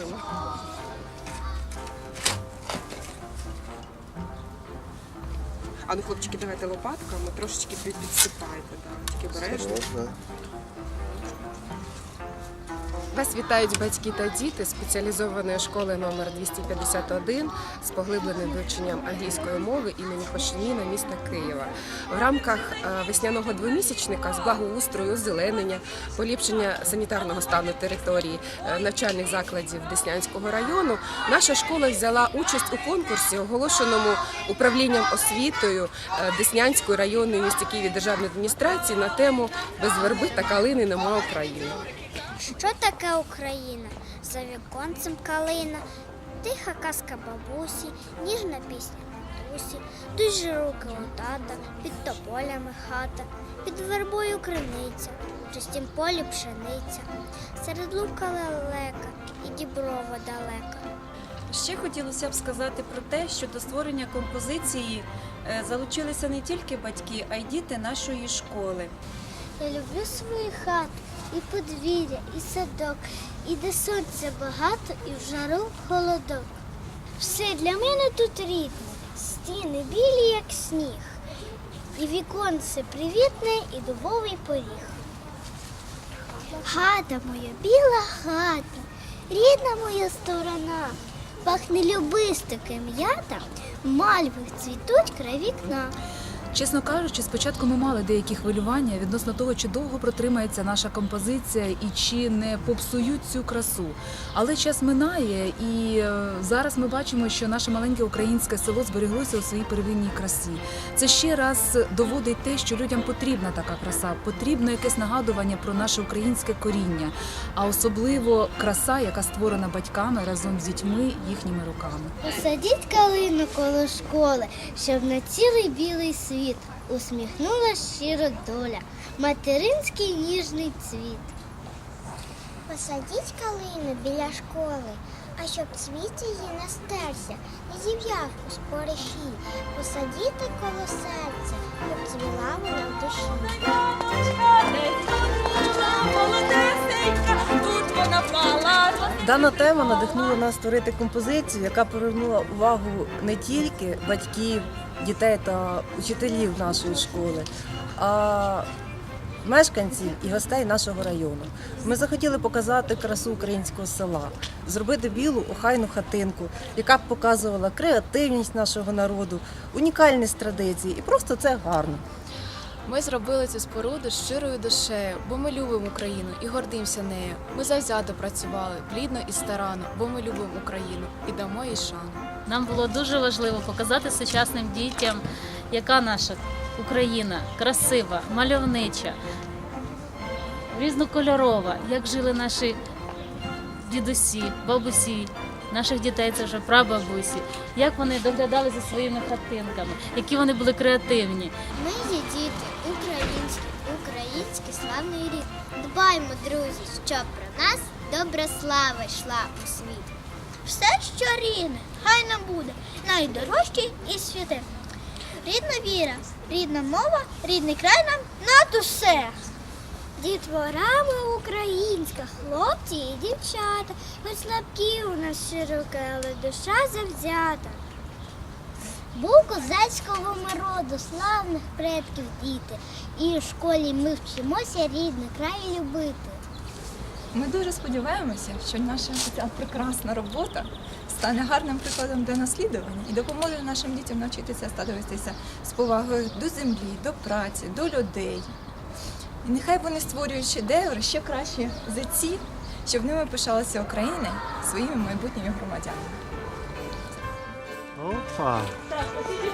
Дякуємо. А ну, хлопчики, давайте лопатками, трошечки підсипайте, да. тільки обережно. Вас вітають батьки та діти спеціалізованої школи номер 251 з поглибленим вивченням англійської мови імені Хошиніна міста Києва. В рамках е, весняного двомісячника з благоустрою, озеленення, поліпшення санітарного стану території е, навчальних закладів Деснянського району наша школа взяла участь у конкурсі, оголошеному управлінням освітою е, Деснянської районної місті Києві державної адміністрації на тему без верби та калини нема України. Що таке Україна? За віконцем калина, тиха казка бабусі, ніжна пісня матусі, дуже руки у тата, під тополями хата, під вербою криниця, в чистім полі пшениця, серед лука лелека і діброва далека. Ще хотілося б сказати про те, що до створення композиції е, залучилися не тільки батьки, а й діти нашої школи. Я люблю свою хату, і подвір'я, і садок, і де сонця багато, і в жару холодок. Все для мене тут рідне, стіни білі, як сніг, і віконце привітне, і дубовий поріг. Хата моя, біла хата, рідна моя сторона, пахне любистики м'ята, мальви цвітуть край вікна. Чесно кажучи, спочатку ми мали деякі хвилювання відносно того, чи довго протримається наша композиція і чи не попсують цю красу. Але час минає, і е, зараз ми бачимо, що наше маленьке українське село збереглося у своїй первинній красі. Це ще раз доводить те, що людям потрібна така краса, потрібно якесь нагадування про наше українське коріння, а особливо краса, яка створена батьками разом з дітьми їхніми руками. Посадіть калину коло школи, щоб на цілий білий світ усміхнула щиро доля, материнський ніжний цвіт. Посадіть калину біля школи, а щоб цвіт її не стерся, не зів'яв у спорихі. Посадіте коло серця, щоб цвіла вона в душі. Дана тема надихнула нас створити композицію, яка привернула увагу не тільки батьків, дітей та учителів нашої школи, а мешканців і гостей нашого району. Ми захотіли показати красу українського села, зробити білу охайну хатинку, яка б показувала креативність нашого народу, унікальність традицій, і просто це гарно. Ми зробили цю споруду щирою душею, бо ми любимо Україну і гордимося нею. Ми завзято працювали, плідно і старанно, бо ми любимо Україну і дамо їй шану. Нам було дуже важливо показати сучасним дітям, яка наша Україна красива, мальовнича, різнокольорова, як жили наші дідусі, бабусі. Наших дітей це вже прабабусі, як вони доглядали за своїми хатинками, які вони були креативні. Ми є діти, українські, український славний рід. Дбаймо, друзі, щоб про нас добра слава йшла у світ. Все, що рідне, хай нам буде найдорожче і святе. Рідна віра, рідна мова, рідний край нам над усе. Дітворами українська, хлопці і дівчата, хоч слабкі у нас широка, але душа завзята. Був козацького ми роду, славних предків діти, і в школі ми вчимося рідний край любити. Ми дуже сподіваємося, що наша ця прекрасна робота стане гарним прикладом для наслідування і допоможе нашим дітям навчитися ставитися з повагою до землі, до праці, до людей. І нехай вони створюють шедеври ще краще за ці, щоб ними пишалася Україна своїми майбутніми громадянами. Опа. Вийди